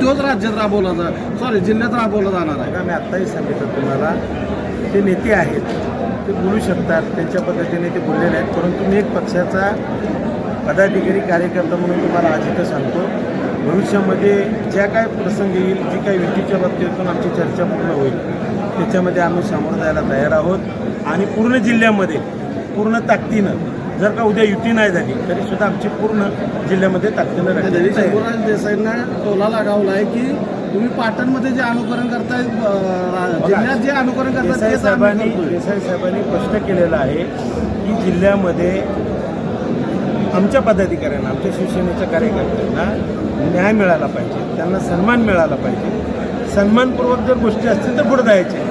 तोच राज्यात राबवला जा सॉरी जिल्ह्यात राबवला जाणार आहे. मी आत्ताही सांगितलं तुम्हाला ते नेते आहेत. ते बोलू शकतात त्यांच्या पद्धतीने ते बोललेले आहेत परंतु मी एक पक्षाचा पदाधिकारी कार्यकर्ता म्हणून तुम्हाला आज इथं सांगतो. भविष्यामध्ये ज्या काय प्रसंग येईल जी काही युतीच्या बाबतीतून आमची चर्चा पूर्ण होईल त्याच्यामध्ये आम्ही सामोरं जायला तयार आहोत. आणि पूर्ण जिल्ह्यामध्ये पूर्ण ताकदीनं जर का उद्या युती नाही झाली तरी सुद्धा आमची पूर्ण जिल्ह्यामध्ये ताकदीनं. शंभूराज देसाईंना टोला लगावला आहे की तुम्ही पाटणमध्ये जे अनुकरण करताय जिल्ह्यात जे अनुकरण करताय आम्ही साहेबांनी. देसाई साहेबांनी स्पष्ट केलेलं आहे की जिल्ह्यामध्ये आमच्या पदाधिकाऱ्यांना आमच्या शिवसेनेच्या कार्यकर्त्यांना न्याय मिळाला पाहिजे त्यांना सन्मान मिळाला पाहिजे सन्मानपूर्वक जर गोष्टी असतील तर पुढे जायचे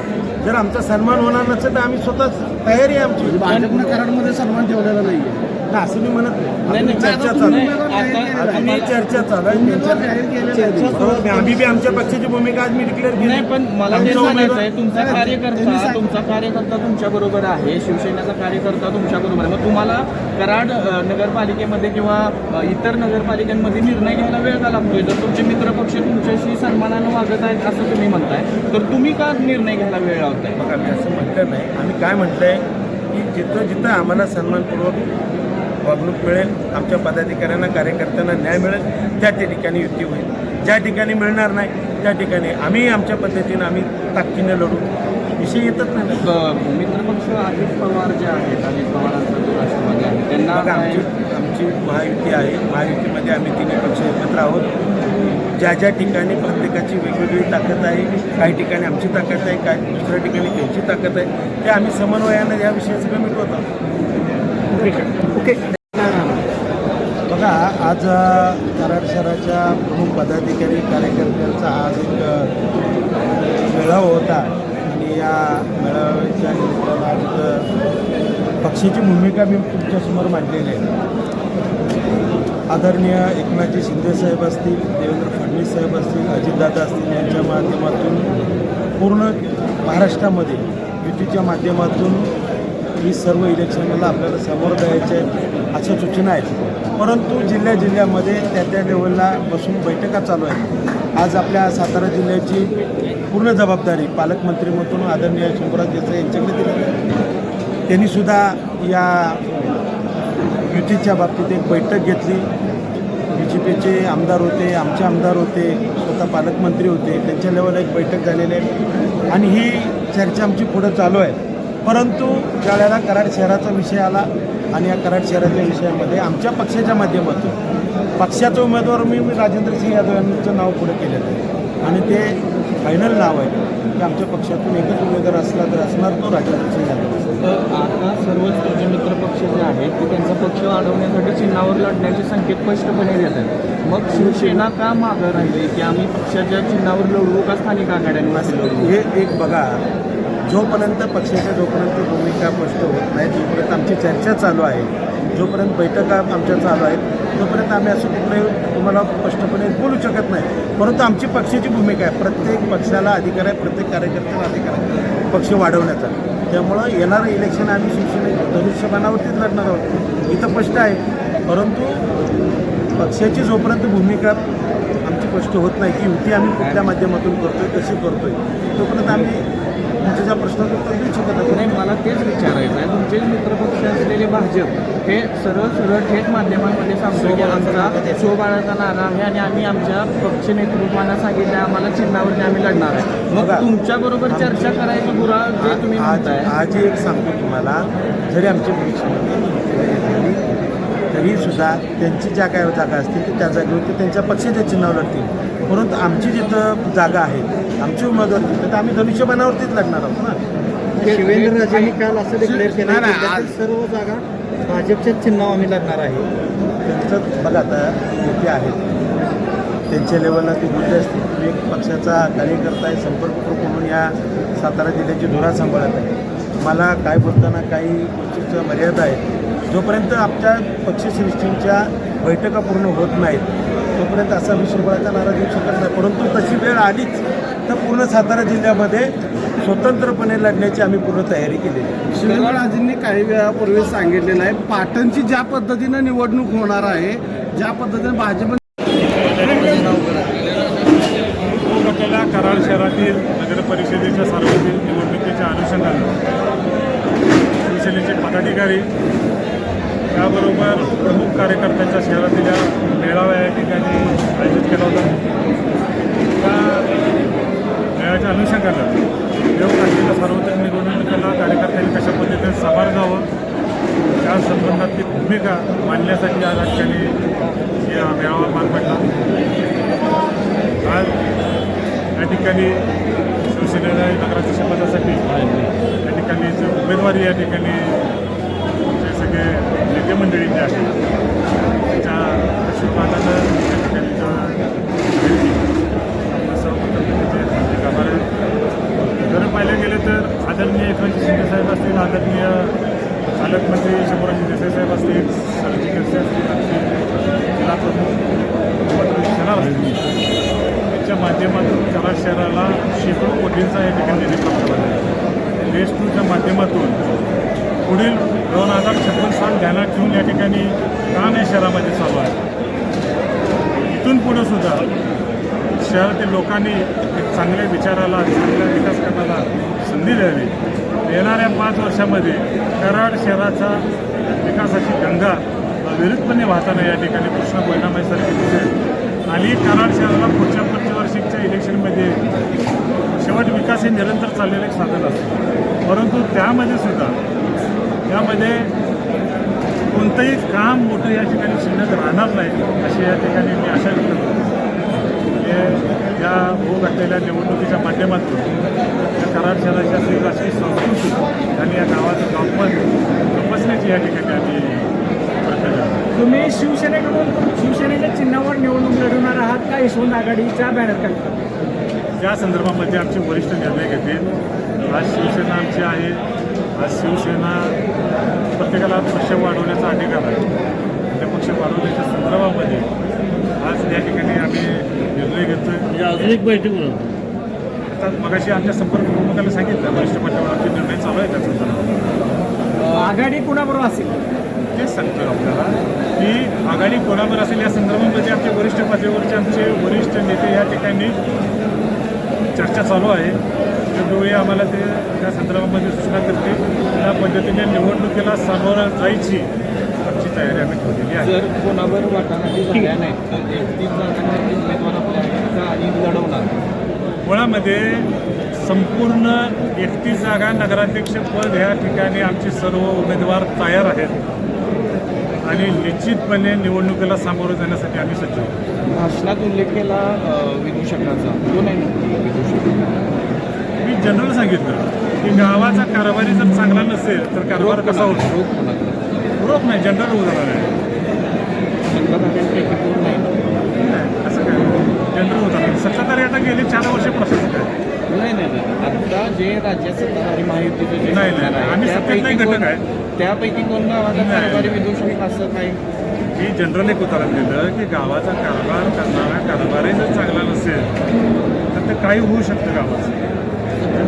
जर आमचा सन्मान होणार नसेल तर आम्ही स्वतःच तयारी आहे आमची. भाजपनं कराडमध्ये सन्मान ठेवलेला आहे ना, असं मी म्हणत नाही. चर्चा चालू आहे. चर्चा चालू आहे. आम्ही बी आमच्या पक्षाची भूमिका आज मी डिक्लेअर केली. नाही पण मला आहे तुमचा कार्यकर्ता तुमचा कार्यकर्ता तुमच्या बरोबर आहे शिवसेनेचा कार्यकर्ता तुमच्या बरोबर आहे. मग तुम्हाला कराड नगरपालिकेमध्ये किंवा इतर नगरपालिकांमध्ये निर्णय घ्यायला वेळ का लागतोय? जर तुमचे मित्रपक्ष तुमच्याशी सन्मानानं वागत आहेत असं तुम्ही म्हणताय तर तुम्ही का निर्णय घ्यायला वेळ लावताय? बघा मी असं म्हटलं नाही. आम्ही काय म्हटलंय की जिथं जिथं आम्हाला सन्मानपूर्वक वागणूक मिळेल आमच्या पदाधिकाऱ्यांना कार्यकर्त्यांना न्याय मिळेल त्या त्या ठिकाणी युती होईल. ज्या ठिकाणी मिळणार नाही त्या ठिकाणी आम्ही आमच्या पद्धतीनं आम्ही ताकदीने लढू. विषय येतच नाही मित्रपक्ष अजित पवार जे आहेत अजित पवारांचा जो राष्ट्रवादी आहे त्यांना काय- आमची आमची महायुती आहे. महायुतीमध्ये आम्ही तिन्ही पक्ष एकत्र आहोत. ज्या ज्या ठिकाणी प्रत्येकाची वेगवेगळी ताकद आहे काही ठिकाणी आमची ताकद आहे काही दुसऱ्या ठिकाणी त्यांची ताकद आहे ते आम्ही समन्वयानं या विषयी सगळं मिटवत आहोत ओके. आज कराड शहराच्या प्रमुख पदाधिकारी कार्यकर्त्यांचा आज एक मेळावा होता. आणि या मेळाव्याच्या निमित्तानं आज पक्षाची भूमिका मी तुमच्यासमोर मांडलेली आहे. आदरणीय एकनाथजी शिंदेसाहेब असतील देवेंद्र फडणवीस साहेब असतील अजितदादा असतील यांच्या माध्यमातून पूर्ण महाराष्ट्रामध्ये युतीच्या माध्यमातून ही सर्व इलेक्शनला आपल्याला समोर द्यायचे अशा सूचना आहेत. परंतु जिल्ह्या जिल्ह्यामध्ये त्या त्या लेवलला बसून बैठका चालू आहेत. आज आपल्या सातारा जिल्ह्याची पूर्ण जबाबदारी पालकमंत्रीमधून आदरणीय शंभूराज देसाई यांच्याकडे दिली आहे. त्यांनीसुद्धा या युतीच्या बाबतीत एक बैठक घेतली. बी जे पीचे आमदार होते आमचे आमदार होते स्वतः पालकमंत्री होते त्यांच्या लेवलला एक बैठक झालेली आहे. आणि ही चर्चा आमची पुढं चालू आहे. परंतु ज्यावेळेला कराड शहराचा विषय आला आणि या कराड शहराच्या विषयामध्ये आमच्या पक्षाच्या माध्यमातून पक्षाचा उमेदवार मी मी राजेंद्र सिंह यादव यांचं नाव पुढे केलेलं आहे. आणि ते फायनल नाव आहे की आमच्या पक्षातून एकच उमेदवार असला तर असणार तो राजेंद्र सिंह यादव असेल तर आता सर्वच तुझे मित्रपक्ष जे आहेत ते त्यांचा पक्ष वाढवण्यासाठी चिन्हावर लढण्याचे संकेत स्पष्टपणे देत आहेत. मग शिवसेना का मागं राहिली की आम्ही पक्षाच्या चिन्हावर लढवू का स्थानिक लढवू? हे एक बघा जोपर्यंत पक्षाच्या जोपर्यंत भूमिका स्पष्ट होत नाही जोपर्यंत आमची चर्चा चालू आहे. जोपर्यंत बैठका आमच्या चालू आहेत तोपर्यंत आम्ही असं कुठलंही तुम्हाला स्पष्टपणे बोलू शकत नाही. परंतु आमची पक्षाची भूमिका आहे. प्रत्येक पक्षाला अधिकार आहे प्रत्येक कार्यकर्त्याला अधिकार आहे. पक्ष वाढवण्याचा. त्यामुळं येणारं इलेक्शन आम्ही शिवसेने धनुष्यबाणावरतीच लढणार आहोत. इथं स्पष्ट आहे. परंतु पक्षाची जोपर्यंत भूमिका आमची स्पष्ट होत नाही की युती आम्ही कुठल्या माध्यमातून करतोय कशी करतोय तोपर्यंत आम्ही तुमच्या प्रश्नाचं उत्तर देऊ शकत नाही. मला तेच विचारायचं आहे. तुमचे मित्रपक्ष असलेले भाजप हे सरळ सरळ थेट माध्यमांमध्ये सांगतो की आमचा शोबाळाचा नारा आहे आणि आम्ही आमच्या पक्ष नेतृत्वाला सांगितलं आम्हाला चिन्हावरती आम्ही लढणार आहे. मग बघा. तुमच्या बरोबर चर्चा करायची बुरा जे तुम्ही म्हणताय. आज एक सांगतो तुम्हाला. जरी आमची झाली तरी सुद्धा त्यांची ज्या काय जागा असतील ते त्या जागेवरती त्यांच्या पक्षाच्या चिन्हावर लढतील. परंतु आमची जिथं जागा आहे आमची उमेदवार तिथं तर आम्ही धनुष्यबाणावरतीच लढणार आहोत ना? शिवेंद्रराजेंनी काल असं डिक्लेअर केलं सर्व जागा भाजपच्याच चिन्हावर आम्ही लढणार आहे. त्यांचं बघा आता नेते आहेत त्यांच्या लेवलला ते बोलले असतील तुम्ही एक पक्षाचा कार्यकर्ता आहे संपर्क म्हणून या सातारा जिल्ह्याची धुरा सांभाळत आहे. मला काय बोलताना काही गोष्टीच्या मर्यादा आहेत जोपर्यंत आमच्या पक्षश्रेष्ठींच्या बैठका पूर्ण होत नाहीत तोपर्यंत असा विश्वबळाचा नारा देऊ शकत नाही परंतु तशी वेळ आलीच तर पूर्ण सातारा जिल्ह्यामध्ये स्वतंत्रपणे लढण्याची आम्ही पूर्ण तयारी केलेली आहे. शिवराजांनी काही वेळापूर्वी सांगितलेलं आहे पाटणची ज्या पद्धतीनं निवडणूक होणार आहे ज्या पद्धतीने भाजप कराड शहरातील नगर परिषदेच्या सार्वत्रिक निवडणुकीच्या अनुषंगानं शिवसेनेचे पदाधिकारी त्याबरोबर प्रमुख कार्यकर्त्यांच्या शहरातील या मेळावा या ठिकाणी आयोजित केला होता. त्या मेळाव्याच्या अनुषंगानं योग असलेल्या सार्वत्रिक निवडणुकीला कार्यकर्त्यांनी कशा पद्धतीने साभार जावं त्या संबंधातली भूमिका मांडण्यासाठी आज या ठिकाणी या मेळावा पार पडला. आज या ठिकाणी शिवसेनेला नगराध्यक्षपदासाठी या ठिकाणी जे उमेदवारी या ठिकाणी जे सगळे नेते मंडळी जे आहेत त्याच्या आशीर्वादानं या ठिकाणी जर पाहिलं गेलं तर आदरणीय एकनाथ शिंदे साहेब असतील आदरणीय पालकमंत्री शंभूराज देसाई साहेब असतील सरजी खडसे असतील आमचे जिल्हा प्रमुख मंत्री असतील त्यांच्या माध्यमातून कराड शहराला शेकडो कोटींचा या ठिकाणी त्यांना घेऊन या ठिकाणी काम या शहरामध्ये चालू आहे. इथून पुढं सुद्धा शहरातील लोकांनी एक चांगल्या विचाराला चांगल्या विकास करण्याला संधी द्यावी. येणाऱ्या पाच वर्षामध्ये कराड शहराचा विकासाची गंगा विरुद्धपणे वाहताना या ठिकाणी कृष्ण परिणामासारखी दिसेल. आणि कराड शहराला पुढच्या पंचवार्षिकच्या इलेक्शनमध्ये शेवट विकास हे निरंतर चाललेलं एक साधन असतं. परंतु त्यामध्ये सुद्धा त्यामध्ये कोणतंही काम मोठं या ठिकाणी शिल्लक राहणार नाही अशी या ठिकाणी मी आशा व्यक्त करतो. हे या होऊ घातलेल्या निवडणुकीच्या माध्यमातून या कराड शहराची असलेली राजकीय संस्कृती आणि या गावाचं गावपण जोपासण्याची या ठिकाणी आम्ही करतो तुम्ही शिवसेनेकडून शिवसेनेच्या चिन्हावर निवडणूक लढवणार आहात का यशवंत आघाडीच्या बॅनर खाली? त्या संदर्भामध्ये आमचे वरिष्ठ निर्णय घेतील आज शिवसेना आमची आहे आज शिवसेना प्रत्येकाला पक्ष वाढवण्याचा अधिकार आहे. त्या पक्ष वाढवण्याच्या संदर्भामध्ये आज या ठिकाणी आम्ही निर्णय घेतोय. अजून एक बैठक आता मगाशी आमच्या संपर्क प्रमुखाला सांगितलं वरिष्ठ पातळीवर आमचे निर्णय चालू आहे त्या संदर्भात. आघाडी कुणाबरोबर असेल? तेच सांगतो आपल्याला की आघाडी कोणावर असेल या संदर्भामध्ये आमचे वरिष्ठ पातळीवरचे आमचे वरिष्ठ नेते या ठिकाणी चर्चा चालू आहे. त्यावेळी आम्हाला ते त्या संदर्भामध्ये सूचना करते त्या पद्धतीने निवडणुकीला सामोरं जायची आमची तयारी आम्ही ठेवलेली आहे. जर कोणावर वाटाघाटी झाल्या नाहीत तर एकतीस जागांवरती उमेदवार आपल्या आणि लढवणार? मुळामध्ये संपूर्ण एकतीस जागा नगराध्यक्ष पद ह्या ठिकाणी आमचे सर्व उमेदवार तयार आहेत. आणि निश्चितपणे निवडणुकीला सामोरं जाण्यासाठी आम्ही सज्ज भाषणात उल्लेख केला विदूषकाचा. तो नाही विदूषक. मी जनरल सांगितलं की गावाचा कारभारी जर चांगला नसेल तर कारभार कसा होतो? रोख रोख नाही जनरल उदाहरण आहे. नाही नाही, असं काय? जनरल उदाहरण सत्ताधारी आता गेले चार वर्ष प्रशासक आहे. नाही नाही नाही. आता जे राज्यात सत्ताधारी महायुतीचे जे नाही, नाही. नाही त्यापैकी घटक आहे. त्यापैकी कोण गावाचा नाही. कारभारी विदूषक असं काही? मी जनरल एक उदाहरण दिलं की गावाचा कारभार करणारा कारभारही जर चांगला नसेल तर ते काही होऊ शकतं गावाचं.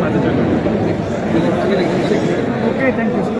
हे माझं जनरल ओके थँक्यू